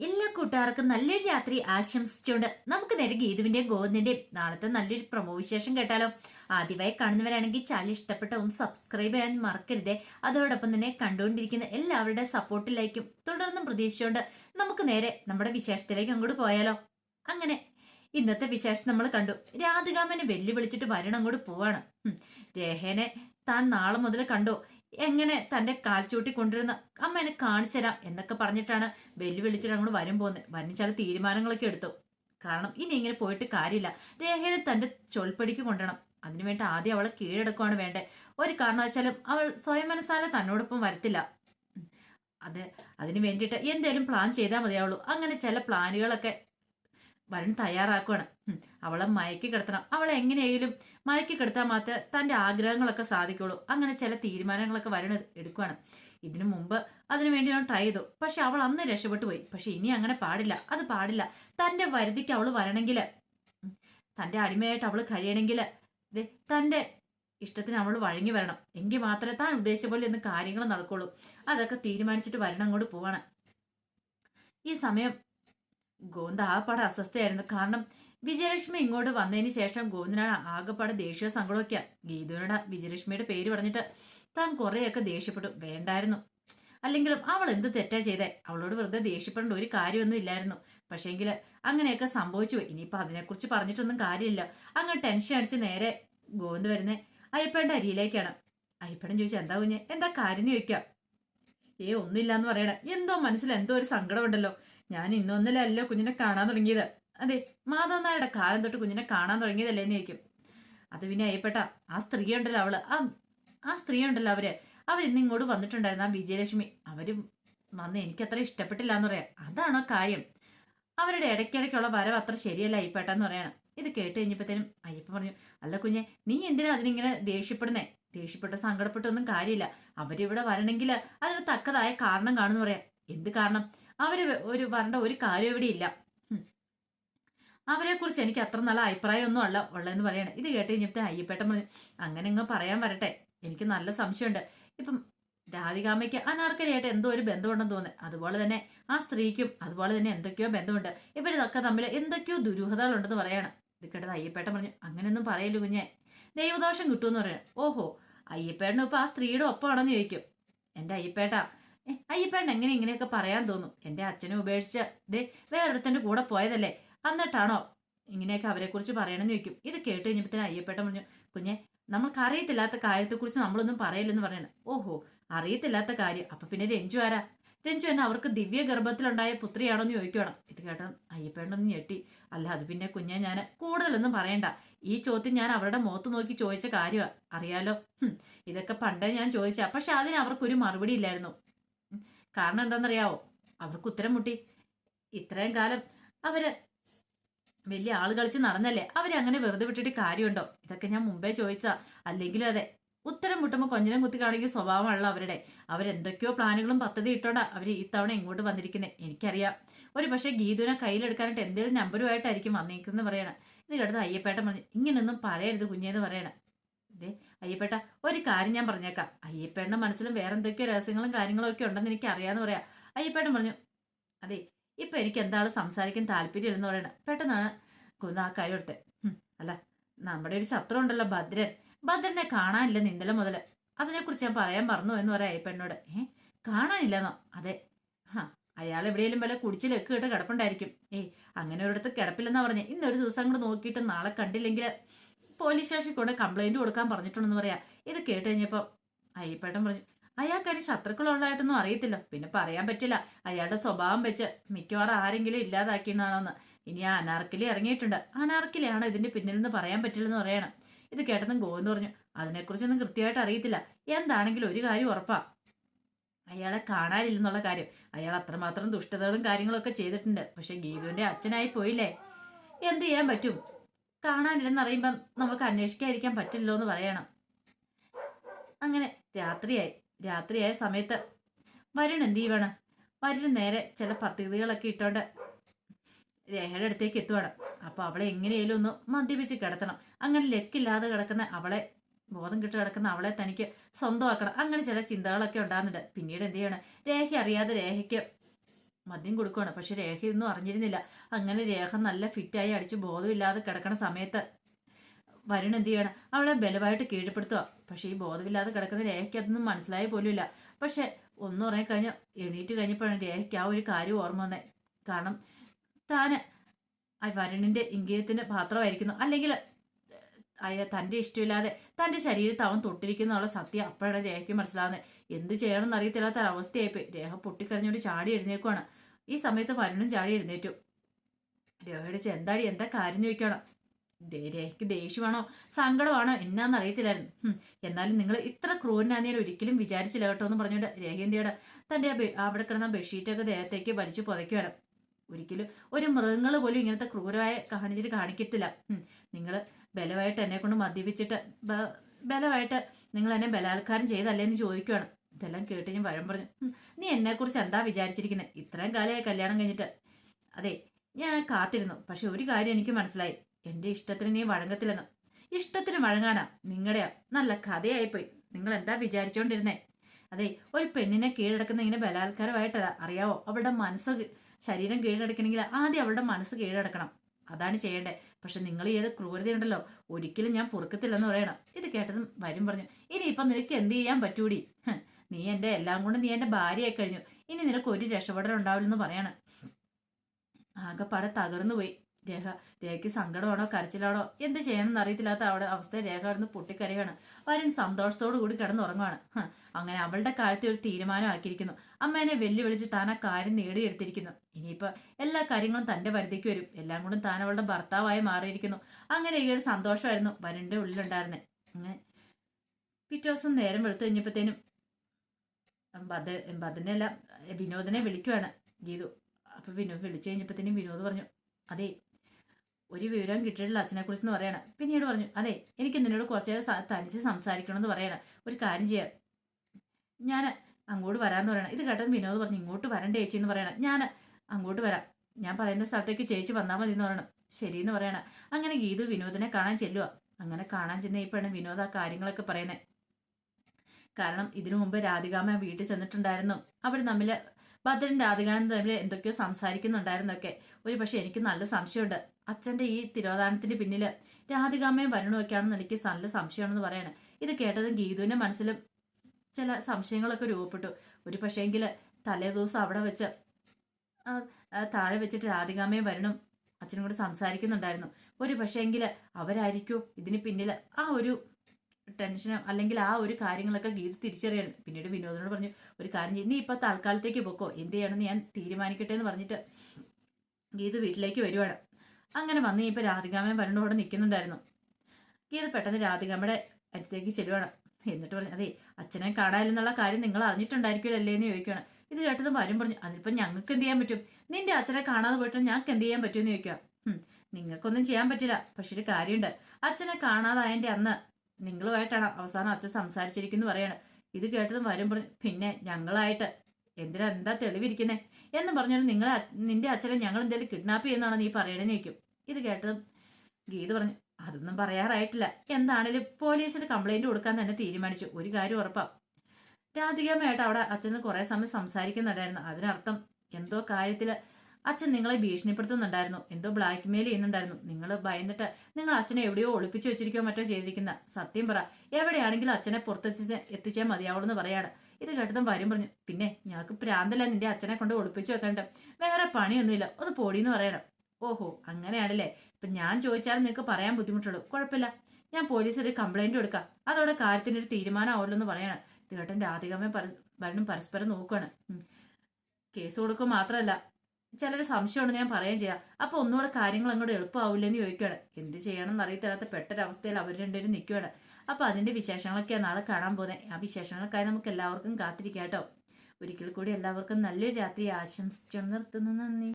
എല്ലാ കൂട്ടുകാർക്കും നല്ലൊരു രാത്രി ആശംസിച്ചുകൊണ്ട് നമുക്ക് നേരെ ഗീതുവിന്റെയും ഗോവിന്ദിന്റെയും നാളത്തെ നല്ലൊരു പ്രമോ വിശേഷം കേട്ടാലോ. ആദ്യമായി കാണുന്നവരാണെങ്കിൽ ചാനൽ ഇഷ്ടപ്പെട്ട ഒന്ന് സബ്സ്ക്രൈബ് ചെയ്യാൻ മറക്കരുതേ. അതോടൊപ്പം തന്നെ കണ്ടുകൊണ്ടിരിക്കുന്ന എല്ലാവരുടെ സപ്പോർട്ടിലേക്കും തുടർന്നും പ്രതീക്ഷിച്ചുകൊണ്ട് നമുക്ക് നേരെ നമ്മുടെ വിശേഷത്തിലേക്ക് അങ്ങോട്ട് പോയാലോ. അങ്ങനെ ഇന്നത്തെ വിശേഷം നമ്മൾ കണ്ടു. രാധികാമനെ വെല്ലുവിളിച്ചിട്ട് വരണം അങ്ങോട്ട് പോവാണ്. രേഖനെ താൻ നാളെ മുതൽ കണ്ടു. എങ്ങനെ തന്റെ കാൽ ചൂട്ടി കൊണ്ടിരുന്ന അമ്മ എന്നെ കാണിച്ചു തരാം എന്നൊക്കെ പറഞ്ഞിട്ടാണ് വെല്ലുവിളിച്ചിട്ട് അങ്ങോട്ട് വരും പോകുന്നത് വരും ചില തീരുമാനങ്ങളൊക്കെ എടുത്തു. കാരണം ഇനി ഇങ്ങനെ പോയിട്ട് കാര്യമില്ല. രേഖയെ തന്റെ ചൊൽപ്പടിക്ക് കൊണ്ടുവരണം. അതിനുവേണ്ടി ആദ്യം അവളെ കീഴടക്കുവാണ് വേണ്ടേ. ഒരു കാരണവശാലും അവൾ സ്വയം മനസ്സാലെ തന്നോടൊപ്പം വരത്തില്ല. അത് അതിന് വേണ്ടിയിട്ട് എന്തേലും പ്ലാൻ ചെയ്താൽ മതിയാവുള്ളൂ. അങ്ങനെ ചില പ്ലാനുകളൊക്കെ വരൻ തയ്യാറാക്കുവാണ്. അവളെ മയക്കി കിടത്തണം. അവളെ എങ്ങനെയെങ്കിലും മയക്കി കിടത്താൻ മാത്രമേ തന്റെ ആഗ്രഹങ്ങളൊക്കെ സാധിക്കുള്ളൂ. അങ്ങനെ ചില തീരുമാനങ്ങളൊക്കെ വരണത് എടുക്കുവാണ്. ഇതിനു മുമ്പ് അതിനു വേണ്ടി അവൻ ട്രൈ ചെയ്തു. പക്ഷെ അവൾ അന്ന് രക്ഷപ്പെട്ടു പോയി. പക്ഷെ ഇനി അങ്ങനെ പാടില്ല. അത് പാടില്ല. തന്റെ വരുതിക്ക് അവൾ വരണമെങ്കിൽ തന്റെ അടിമയായിട്ട് അവൾ കഴിയണമെങ്കിൽ തന്റെ ഇഷ്ടത്തിന് അവൾ വഴങ്ങി വരണം. എങ്കിൽ മാത്രമേ താൻ ഉദ്ദേശിച്ച പോലെ ഒന്ന് കാര്യങ്ങൾ നടക്കുള്ളൂ. അതൊക്കെ തീരുമാനിച്ചിട്ട് വരണം അങ്ങോട്ട് പോവാണ്. ഈ സമയം ഗോവിന്ദ് ആകപ്പാടെ അസ്വസ്ഥയായിരുന്നു. കാരണം വിജയലക്ഷ്മി ഇങ്ങോട്ട് വന്നതിന് ശേഷം ഗോവിന്ദനാണ് ആകെപ്പാട് ദേഷ്യ സങ്കടമൊക്കെയാ ഗീതുവിനോട് വിജയലക്ഷ്മിയുടെ പേര് പറഞ്ഞിട്ട് താൻ കുറേയൊക്കെ ദേഷ്യപ്പെട്ടു. വേണ്ടായിരുന്നു. അല്ലെങ്കിലും അവൾ എന്ത് തെറ്റാ ചെയ്തേ? അവളോട് വെറുതെ ദേഷ്യപ്പെടേണ്ട ഒരു കാര്യമൊന്നും ഇല്ലായിരുന്നു. പക്ഷേങ്കിൽ അങ്ങനെയൊക്കെ സംഭവിച്ചു. ഇനിയിപ്പോൾ അതിനെക്കുറിച്ച് പറഞ്ഞിട്ടൊന്നും കാര്യമില്ല. അങ്ങ് ടെൻഷൻ അടിച്ച് നേരെ ഗോവിന്ദ് വരുന്നേ. അയ്യപ്പേടെ അരിയിലേക്കാണ്. അയ്യപ്പേടൻ ചോദിച്ചാൽ എന്താ കുഞ്ഞ്? എന്താ കാര്യം? എന്ന് ചോദിക്കാം. ഏ ഒന്നുമില്ല എന്ന് പറയണേ. എന്തോ മനസ്സിൽ എന്തോ ഒരു സങ്കടമുണ്ടല്ലോ. ഞാൻ ഇന്നൊന്നിലല്ലോ കുഞ്ഞിനെ കാണാൻ തുടങ്ങിയത്? അതെ മാധവൻ നായരുടെ കാലം തൊട്ട് കുഞ്ഞിനെ കാണാൻ തുടങ്ങിയതല്ലേ എന്ന് ചോദിക്കും. അത് പിന്നെ അയ്യപ്പെട്ട ആ സ്ത്രീ ഉണ്ടല്ലോ അവൾ. ആ ആ സ്ത്രീ ഉണ്ടല്ലോ അവർ അവർ ഇന്ന് ഇങ്ങോട്ട് വന്നിട്ടുണ്ടായിരുന്നു ആ വിജയലക്ഷ്മി. അവർ വന്ന് എനിക്കത്ര ഇഷ്ടപ്പെട്ടില്ല എന്ന് പറയാം. അതാണോ കാര്യം. അവരുടെ ഇടയ്ക്കിടയ്ക്കുള്ള വരവ് അത്ര ശരിയല്ല അയ്യപ്പേട്ട എന്ന് പറയണം. ഇത് കേട്ട് കഴിഞ്ഞപ്പോഴത്തേനും അയ്യപ്പ പറഞ്ഞു അല്ല കുഞ്ഞെ നീ എന്തിനാ അതിനിങ്ങനെ ദേഷ്യപ്പെടുന്നേ? ദേഷ്യപ്പെട്ട് സങ്കടപ്പെട്ടൊന്നും കാര്യമില്ല. അവരിവിടെ വരണമെങ്കിൽ അതിന് തക്കതായ കാരണം കാണുമെന്ന് പറയാം. എന്ത് കാരണം? അവർ ഒരു വരേണ്ട ഒരു കാര്യം ഇവിടെ ഇല്ല അവരെ കുറിച്ച് എനിക്ക് അത്ര നല്ല അഭിപ്രായമൊന്നും അല്ല ഉള്ളതെന്ന് പറയണം. ഇത് കേട്ട് കഴിഞ്ഞപ്പോൾ അയ്യപ്പേട്ടൻ പറഞ്ഞു അങ്ങനെ ഇങ്ങ് പറയാൻ വരട്ടെ. എനിക്ക് നല്ല സംശയമുണ്ട്. ഇപ്പം രാധികാമയ്ക്ക് അനാർക്കലിയായിട്ട് എന്തോ ഒരു ബന്ധമുണ്ടെന്ന് തോന്നുന്നു. അതുപോലെ തന്നെ ആ സ്ത്രീക്കും അതുപോലെ തന്നെ എന്തൊക്കെയോ ബന്ധമുണ്ട്. ഇവരിതൊക്കെ തമ്മിൽ എന്തൊക്കെയോ ദുരൂഹതകളുണ്ടെന്ന് പറയാണ്. ഇത് കേട്ടത് അയ്യപ്പേട്ടൻ പറഞ്ഞു അങ്ങനെയൊന്നും പറയല്ലോ കുഞ്ഞെ. ദൈവദോഷം കിട്ടുമെന്ന് പറയാം ഓഹോ അയ്യപ്പേട്ടനും ഇപ്പം ആ സ്ത്രീയുടെ ഒപ്പമാണെന്ന് ചോദിക്കും. എന്റെ അയ്യപ്പേട്ട. അയ്യപ്പേട്ടൻ എങ്ങനെ ഇങ്ങനെയൊക്കെ പറയാൻ തോന്നും? എന്റെ അച്ഛനെ ഉപേക്ഷിച്ച് ദേ വേറൊരുത്തന്റെ കൂടെ പോയതല്ലേ. എന്നിട്ടാണോ ഇങ്ങനെയൊക്കെ അവരെ കുറിച്ച് പറയണമെന്ന് ചോദിക്കും. ഇത് കേട്ട് കഴിഞ്ഞപ്പോഴത്തേന് അയ്യപ്പേട്ട പറഞ്ഞു കുഞ്ഞെ നമ്മൾക്ക് അറിയത്തില്ലാത്ത കാര്യത്തെക്കുറിച്ച് നമ്മളൊന്നും പറയില്ലെന്ന് പറയണം ഓഹോ അറിയത്തില്ലാത്ത കാര്യം. അപ്പൊ പിന്നെ രഞ്ജു ആരാ? രഞ്ജു എന്നെ അവർക്ക് ദിവ്യ ഗർഭത്തിലുണ്ടായ പുത്രിയാണോ എന്ന് ചോദിക്കണം ഇത് കേട്ട അയ്യപ്പേട്ടനൊന്ന് ഞെട്ടി. അല്ല അത് പിന്നെ കുഞ്ഞെ ഞാൻ കൂടുതലൊന്നും പറയണ്ട. ഈ ചോദ്യം ഞാൻ അവരുടെ മുഖത്ത് നോക്കി ചോദിച്ച കാര്യമാ അറിയാലോ? ഇതൊക്കെ പണ്ടേ ഞാൻ ചോദിച്ച. പക്ഷെ അതിന് അവർക്കൊരു മറുപടി ഇല്ലായിരുന്നു. കാരണം എന്താണെന്നറിയാവോ? അവർക്ക് ഉത്തരം മുട്ടി. ഇത്രയും കാലം അവർ വലിയ ആൾ കളിച്ച് നടന്നല്ലേ? അവരെ അങ്ങനെ വെറുതെ വിട്ടിട്ട് കാര്യമുണ്ടോ? ഇതൊക്കെ ഞാൻ മുമ്പേ ചോദിച്ചാ. അല്ലെങ്കിലും അതെ ഉത്തരം മുട്ടുമ്പോൾ കൊഞ്ഞിനും കുത്തി കാണിക്കുന്ന സ്വഭാവമാണല്ലോ അവരുടെ. അവരെന്തൊക്കെയോ പ്ലാനുകളും പദ്ധതി ഇട്ടോണ്ടാ അവർ ഇത്തവണ ഇങ്ങോട്ട് വന്നിരിക്കുന്നത് എനിക്കറിയാം. ഒരു പക്ഷേ ഗീതുവിനെ കയ്യിലെടുക്കാനായിട്ട് എന്തെങ്കിലും നമ്പറുമായിട്ടായിരിക്കും വന്നേക്കുന്നത് പറയണം. ഇത് കേട്ടത് അയ്യപ്പേട്ടൻ പറഞ്ഞു ഇങ്ങനൊന്നും പറയരുത് കുഞ്ഞേന്ന് പറയണം. ഇതേ അയ്യപ്പേട്ട ഒരു കാര്യം ഞാൻ പറഞ്ഞേക്കാം. അയ്യപ്പേട്ടന്റെ മനസ്സിലും വേറെ എന്തൊക്കെയോ രഹസ്യങ്ങളും കാര്യങ്ങളും ഒക്കെ ഉണ്ടെന്ന് എനിക്ക് അറിയാന്ന് പറയാം. അയ്യപ്പേട്ടൻ പറഞ്ഞു അതെ ഇപ്പൊ എനിക്ക് എന്താണ് സംസാരിക്കാൻ താല്പര്യം എന്ന് പറയണ പെട്ടെന്നാണ് കുന്ന ആ കാര്യം എടുത്തത് അല്ല നമ്മുടെ ഒരു ശത്രു ഉണ്ടല്ലോ ഭദ്രൻ. ഭദ്രനെ കാണാനില്ല ഇന്നലെ മുതൽ അതിനെക്കുറിച്ച് ഞാൻ പറയാൻ പറഞ്ഞു എന്ന് പറയാം അയ്യപ്പനോട് ഏ കാണാനില്ലെന്നോ? അതെ. ആ അയാൾ എവിടെയെങ്കിലും വല്ല കുടിച്ച് ലെക്ക് കിട്ട കിടപ്പുണ്ടായിരിക്കും. ഏയ് അങ്ങനെ ഒരിടത്ത് കിടപ്പില്ലെന്നാ പറഞ്ഞേ. ഇന്നൊരു ദിവസം കൂടെ നോക്കിയിട്ട് നാളെ കണ്ടില്ലെങ്കിൽ പോലീസ് സ്റ്റേഷനിൽ കൊണ്ട് കംപ്ലൈന്റ് കൊടുക്കാൻ പറഞ്ഞിട്ടുണ്ടെന്ന് പറയാ. ഇത് കേട്ട് കഴിഞ്ഞപ്പോൾ അയ്യപ്പേട്ടൻ പറഞ്ഞു അയാൾക്ക് അതിന് ശത്രുക്കളുള്ളതായിട്ടൊന്നും അറിയത്തില്ല. പിന്നെ പറയാൻ പറ്റില്ല. അയാളുടെ സ്വഭാവം വെച്ച് മിക്കവാറും ആരെങ്കിലും ഇല്ലാതാക്കിയെന്നാണോന്ന്. ഇനി ആ അനാർക്കിലി ഇറങ്ങിയിട്ടുണ്ട്. അനാർക്കലിയാണോ ഇതിന്റെ പിന്നിൽ നിന്ന് പറയാൻ പറ്റില്ലെന്ന് പറയണം. ഇത് കേട്ടതും ഗോവിന്ദ് പറഞ്ഞു അതിനെക്കുറിച്ചൊന്നും കൃത്യമായിട്ട് അറിയത്തില്ല. എന്താണെങ്കിലും ഒരു കാര്യം ഉറപ്പാ. അയാളെ കാണാനില്ലെന്നുള്ള കാര്യം. അയാൾ അത്രമാത്രം ദുഷ്ടതകളും കാര്യങ്ങളൊക്കെ ചെയ്തിട്ടുണ്ട്. പക്ഷെ ഗീതുവിന്റെ അച്ഛനായി പോയില്ലേ? എന്ത് ചെയ്യാൻ പറ്റും? കാണാനില്ലെന്ന് അറിയുമ്പം നമുക്ക് അന്വേഷിക്കാതിരിക്കാൻ പറ്റില്ലോ എന്ന് പറയണം. അങ്ങനെ രാത്രിയായി. രാത്രിയായ സമയത്ത് വരുൺ എന്ത് ചെയ്യുവാണ്? വരുൺ നേരെ ചില പദ്ധതികളൊക്കെ ഇട്ടോണ്ട് രേഖയുടെ അടുത്തേക്ക് എത്തുവാണ്. അപ്പൊ അവളെ എങ്ങനെയെങ്കിലും ഒന്ന് മദ്യപിച്ച് കിടത്തണം. അങ്ങനെ ലക്കില്ലാതെ കിടക്കുന്ന അവളെ ബോധം കിട്ടി കിടക്കുന്ന അവളെ തനിക്ക് സ്വന്തമാക്കണം. അങ്ങനെ ചില ചിന്തകളൊക്കെ ഉണ്ടാകുന്നുണ്ട്. പിന്നീട് എന്ത് ചെയ്യണം? രേഖ അറിയാതെ രേഖയ്ക്ക് മദ്യം കൊടുക്കുകയാണ് പക്ഷെ രേഖ ഇതൊന്നും അറിഞ്ഞിരുന്നില്ല. അങ്ങനെ രേഖ നല്ല ഫിറ്റായി അടിച്ച് ബോധമില്ലാതെ കിടക്കണ സമയത്ത് വരുൺ എന്ത് ചെയ്യണം? അവളെ ബലമായിട്ട് കീഴ്പ്പെടുത്തുക പക്ഷേ ഈ ബോധമില്ലാതെ കിടക്കുന്ന രേഖയ്ക്ക് അതൊന്നും മനസ്സിലായി പോലുമില്ല. പക്ഷെ ഒന്നും ഉറങ്ങി കഴിഞ്ഞ് എണീറ്റ് കഴിഞ്ഞപ്പോഴാണ് രേഖയ്ക്ക് ആ ഒരു കാര്യം ഓർമ്മ വന്നേ. കാരണം താന് ആ വരുണിന്റെ ഇംഗിതത്തിന് പാത്രമായിരിക്കുന്നു. അല്ലെങ്കിൽ അയ തന്റെ ഇഷ്ടമില്ലാതെ തന്റെ ശരീരത്തെ അവൻ തൊട്ടിരിക്കുന്നുള്ള സത്യം അപ്പോഴാണ് രേഖയ്ക്ക് മനസ്സിലാവുന്നത് എന്ത് ചെയ്യണമെന്ന് അറിയത്തില്ലാത്ത ഒരവസ്ഥയായിപ്പോയി രേഖ പൊട്ടിക്കരഞ്ഞോണ്ട് ചാടി എഴുന്നേക്കുവാണ്. ഈ സമയത്ത് വരുണും ചാടി എഴുന്നേറ്റു. രേഖയുടെ എന്താടി? എന്താ കാര്യം ചോദിക്കണം രേഖയ്ക്ക് ദേഷ്യമാണോ? സങ്കടമാണോ? എന്നാന്ന് അറിയത്തില്ലായിരുന്നു. എന്നാലും നിങ്ങൾ ഇത്ര ക്രൂരനാന്ന് ഒരിക്കലും വിചാരിച്ചില്ല കേട്ടോ എന്ന് പറഞ്ഞുകൊണ്ട് രേഖേന്ദ്രയുടെ തന്റെ അവിടെ കിടന്ന ബെഡ്ഷീറ്റൊക്കെ ദേഹത്തേക്ക് വലിച്ചു പുതയ്ക്കുകയാണ്. ഒരിക്കലും ഒരു മൃഗങ്ങൾ പോലും ഇങ്ങനത്തെ ക്രൂരമായ കാണിച്ചിട്ട് കാണിക്കത്തില്ല. നിങ്ങൾ ബലമായിട്ട് എന്നെ കൊണ്ട് മദ്യപിച്ചിട്ട് ബലമായിട്ട് നിങ്ങൾ എന്നെ ബലാത്കാരം ചെയ്തല്ലേ എന്ന് ചോദിക്കുകയാണ്. ഇതെല്ലാം കേട്ട് ഞാൻ വരം പറഞ്ഞു. നീ നീ എന്നെക്കുറിച്ച് എന്താ വിചാരിച്ചിരിക്കുന്നത് ഇത്രയും കാലമായി കല്യാണം കഴിഞ്ഞിട്ട്. അതെ ഞാൻ കാത്തിരുന്നു. പക്ഷെ ഒരു കാര്യം എനിക്ക് മനസ്സിലായി. എന്റെ ഇഷ്ടത്തിന് നീ വഴങ്ങത്തില്ലെന്ന്. ഇഷ്ടത്തിന് വഴങ്ങാനാ. നിങ്ങളുടെയാ നല്ല കഥയായിപ്പോയി. നിങ്ങൾ എന്താ വിചാരിച്ചോണ്ടിരുന്നേ? അതെ ഒരു പെണ്ണിനെ കീഴടക്കുന്ന ഇങ്ങനെ ബലാത്കാരമായിട്ടല്ല. അറിയാവോ? അവളുടെ മനസ്സ് ശരീരം കീഴടക്കണമെങ്കിൽ ആദ്യം അവളുടെ മനസ്സ് കീഴടക്കണം. അതാണ് ചെയ്യേണ്ടത് പക്ഷെ നിങ്ങൾ ചെയ്ത ക്രൂരതയുണ്ടല്ലോ? ഒരിക്കലും ഞാൻ പൊറുക്കത്തില്ലെന്ന് പറയണം. ഇത് കേട്ടതും വരും പറഞ്ഞു. ഇനി ഇനിയിപ്പൊ നിനക്ക് എന്ത് ചെയ്യാൻ പറ്റൂടി? നീ എന്റെ എല്ലാം കൊണ്ട് നീ എന്റെ ഭാര്യയായി കഴിഞ്ഞു. ഇനി നിനക്ക് ഒരു രക്ഷപ്പെടൽ ഉണ്ടാവില്ലെന്ന് പറയാണ്. ആകെപ്പാടെ തകർന്നു പോയി രേഖ രേഖയ്ക്ക് സങ്കടമാണോ കരച്ചിലാണോ എന്ത് ചെയ്യണമെന്ന് അറിയത്തില്ലാത്ത അവിടെ അവസ്ഥ രേഖ കിടന്ന് പൊട്ടിക്കരയാണ് വരൻ സന്തോഷത്തോടു കൂടി കിടന്നുറങ്ങുവാണ് അങ്ങനെ അവളുടെ കാര്യത്തിൽ ഒരു തീരുമാനമാക്കിയിരിക്കുന്നു അമ്മേനെ വെല്ലുവിളിച്ച് താൻ ആ കാര്യം നേടിയെടുത്തിരിക്കുന്നു. ഇനിയിപ്പോ എല്ലാ കാര്യങ്ങളും തന്റെ പരിധിക്ക് വരും. എല്ലാം കൊണ്ടും താൻ അവളുടെ ഭർത്താവായി മാറിയിരിക്കുന്നു. അങ്ങനെ ഈ ഒരു സന്തോഷമായിരുന്നു വരന്റെ ഉള്ളിലുണ്ടായിരുന്നത് അങ്ങനെ പിറ്റേ ദിവസം നേരം വെളുത്തു കഴിഞ്ഞപ്പോഴത്തേനും ബദ അല്ല വിനോദിനെ വിളിക്കുവാണ്. ഗീതു അപ്പൊ വിനോദ് വിളിച്ചു കഴിഞ്ഞപ്പോഴത്തേനും വിനോദ് പറഞ്ഞു അതെ ഒരു വിവരം കിട്ടിയിട്ടില്ല അച്ഛനെ കുറിച്ച് പറയണം. പിന്നീട് പറഞ്ഞു അതെ എനിക്ക് നിന്നോട് കുറച്ച് നേരം തനിച്ച് സംസാരിക്കണം എന്ന് പറയണം. ഒരു കാര്യം ചെയ്യാം. ഞാൻ അങ്ങോട്ട് വരാന്ന് പറയണം. ഇത് കേട്ടത് വിനോദ് പറഞ്ഞു ഇങ്ങോട്ട് വരണ്ട ചേച്ചി എന്ന് പറയണം. ഞാൻ അങ്ങോട്ട് വരാം. ഞാൻ പറയുന്ന സ്ഥലത്തേക്ക് ചേച്ചി വന്നാൽ മതി എന്ന് പറയണം. എന്ന് പറയണം. അങ്ങനെ ഗീതു വിനോദിനെ കാണാൻ ചെല്ലുക അങ്ങനെ കാണാൻ ചെന്ന ഇപ്പോഴാണ് വിനോദ് ആ കാര്യങ്ങളൊക്കെ പറയുന്നത്. കാരണം ഇതിനു മുമ്പ് രാധികാമ്മ വീട്ടിൽ ചെന്നിട്ടുണ്ടായിരുന്നു. അവർ തമ്മിൽ ഭദ്രൻ രാധികാനും തമ്മിൽ എന്തൊക്കെയോ സംസാരിക്കുന്നുണ്ടായിരുന്നൊക്കെ. ഒരു പക്ഷെ എനിക്ക് നല്ല സംശയമുണ്ട്. അച്ഛന്റെ ഈ തിരോധാനത്തിന്റെ പിന്നിൽ രാധികാമ്മയും വരണമൊക്കെയാണെന്ന് എനിക്ക് നല്ല സംശയമാണെന്ന് പറയാണ്. ഇത് കേട്ടതും ഗീതുവിന്റെ മനസ്സിലും ചില സംശയങ്ങളൊക്കെ രൂപപ്പെട്ടു. ഒരു പക്ഷേങ്കിൽ തലേ ദിവസം അവിടെ വെച്ച് താഴെ വെച്ചിട്ട് രാധികാമ്മയും വരണം അച്ഛനും കൂടെ സംസാരിക്കുന്നുണ്ടായിരുന്നു. ഒരു പക്ഷേങ്കിൽ അവരായിരിക്കും ഇതിന് പിന്നിൽ ആ ഒരു ടെൻഷനും അല്ലെങ്കിൽ ആ ഒരു കാര്യങ്ങളൊക്കെ ഗീത തിരിച്ചറിയണം. പിന്നീട് വിനോദനോട് പറഞ്ഞു ഒരു കാര്യം ചെയ്യും നീ ഇപ്പൊ തൽക്കാലത്തേക്ക് പൊക്കോ. എന്ത് ചെയ്യണമെന്ന് ഞാൻ തീരുമാനിക്കട്ടെ എന്ന് പറഞ്ഞിട്ട് ഗീത വീട്ടിലേക്ക് വരുവാണ്. അങ്ങനെ വന്ന് ഇപ്പൊ രാധികാമ്മയും പറഞ്ഞു അവിടെ നിൽക്കുന്നുണ്ടായിരുന്നു. ഗീത പെട്ടെന്ന് രാധികാമ്മയുടെ അടുത്തേക്ക് ചെല്ലുവാണ്. എന്നിട്ട് പറഞ്ഞു അതെ അച്ഛനെ കാണാനില്ലെന്നുള്ള കാര്യം നിങ്ങൾ അറിഞ്ഞിട്ടുണ്ടായിരിക്കുമല്ലോ അല്ലേ എന്ന് ചോദിക്കുകയാണ് ഇത് കേട്ടതും വരും പറഞ്ഞു അതിനിപ്പം ഞങ്ങൾക്ക് എന്ത് ചെയ്യാൻ പറ്റും? നിന്റെ അച്ഛനെ കാണാതെ പോയിട്ട് ഞങ്ങൾക്ക് എന്ത് ചെയ്യാൻ പറ്റുമെന്ന് ചോദിക്കുക നിങ്ങൾക്കൊന്നും ചെയ്യാൻ പറ്റില്ല. പക്ഷെ ഒരു കാര്യമുണ്ട്. അച്ഛനെ കാണാതായതിന്റെ അന്ന് നിങ്ങളുമായിട്ടാണ് അവസാനം അച്ഛൻ സംസാരിച്ചിരിക്കുന്നു പറയാണ്. ഇത് കേട്ടതും വരുമ്പോൾ പിന്നെ ഞങ്ങളായിട്ട് എന്തിനാ എന്താ തെളിവിരിക്കുന്നേ? എന്ന് പറഞ്ഞാൽ നിങ്ങളെ നിന്റെ അച്ഛനെ ഞങ്ങൾ എന്തെങ്കിലും കിഡ്നാപ്പ് ചെയ്യുന്നതാണോ നീ പറയണെന്ന് ചോദിക്കും. ഇത് കേട്ടതും ഗീത പറഞ്ഞു അതൊന്നും പറയാറായിട്ടില്ല. എന്താണേലും പോലീസിൽ കംപ്ലൈന്റ് കൊടുക്കാൻ തന്നെ തീരുമാനിച്ചു. ഒരു കാര്യം ഉറപ്പാ. രാധികമ്മയായിട്ട് അവിടെ അച്ഛന് കുറെ സമയം സംസാരിക്കുന്നുണ്ടായിരുന്നു. അതിനർത്ഥം എന്തോ കാര്യത്തിൽ അച്ഛൻ നിങ്ങളെ ഭീഷണിപ്പെടുത്തുന്നുണ്ടായിരുന്നു. എന്തോ ബ്ലാക്ക് മെയിൽ ചെയ്യുന്നുണ്ടായിരുന്നു. നിങ്ങൾ ഭയന്നിട്ട് നിങ്ങൾ അച്ഛനെ എവിടെയോ ഒളിപ്പിച്ചു വെച്ചിരിക്കോ മറ്റോ ചെയ്തിരിക്കുന്ന. സത്യം പറ. എവിടെയാണെങ്കിലും അച്ഛനെ പുറത്തെത്തിച്ച് എത്തിച്ചേ മതിയാവുള്ളൂ എന്ന് പറയാണ്. ഇത് കേട്ടതും വരും പറഞ്ഞു. പിന്നെ ഞങ്ങൾക്ക് പ്രാന്തല്ല നിന്റെ അച്ഛനെ കൊണ്ട് ഒളിപ്പിച്ചു വെക്കണ്ട. വേറെ പണിയൊന്നുമില്ല. ഒന്ന് പൊടിയെന്ന് പറയണം. ഓഹോ അങ്ങനെയാണല്ലേ. ഇപ്പൊ ഞാൻ ചോദിച്ചാലും നിങ്ങൾക്ക് പറയാൻ ബുദ്ധിമുട്ടുള്ളൂ. കുഴപ്പമില്ല. ഞാൻ പോലീസിൽ കംപ്ലൈന്റ് കൊടുക്കാം. അതോടെ കാര്യത്തിനൊരു തീരുമാനമാവുള്ളൂ എന്ന് പറയണം. ഇത് കേട്ടൻ രാധികമ്മയും പരസ് വരണും പരസ്പരം നോക്കുകയാണ്. കേസ് കൊടുക്കുക മാത്രമല്ല. ചിലര് സംശയമുണ്ടെന്ന് ഞാൻ പറയുകയും ചെയ്യാം. അപ്പൊ ഒന്നുകൂടെ കാര്യങ്ങൾ അങ്ങോട്ട് എളുപ്പമാവില്ലെന്ന് ചോദിക്കുകയാണ് എന്ത് ചെയ്യണം എന്നറിയത്തില്ലാത്ത പെട്ടൊരവസ്ഥയിൽ അവർ രണ്ടുപേരും നിൽക്കുകയാണ് അപ്പൊ അതിന്റെ വിശേഷങ്ങളൊക്കെയാണ് നാളെ കാണാൻ പോകുന്നത്. ആ വിശേഷങ്ങൾക്കായി നമുക്ക് എല്ലാവർക്കും കാത്തിരിക്കാം കേട്ടോ. ഒരിക്കൽ കൂടി എല്ലാവർക്കും നല്ലൊരു രാത്രി ആശംസിച്ചു. നിർത്തുന്നു. നന്ദി.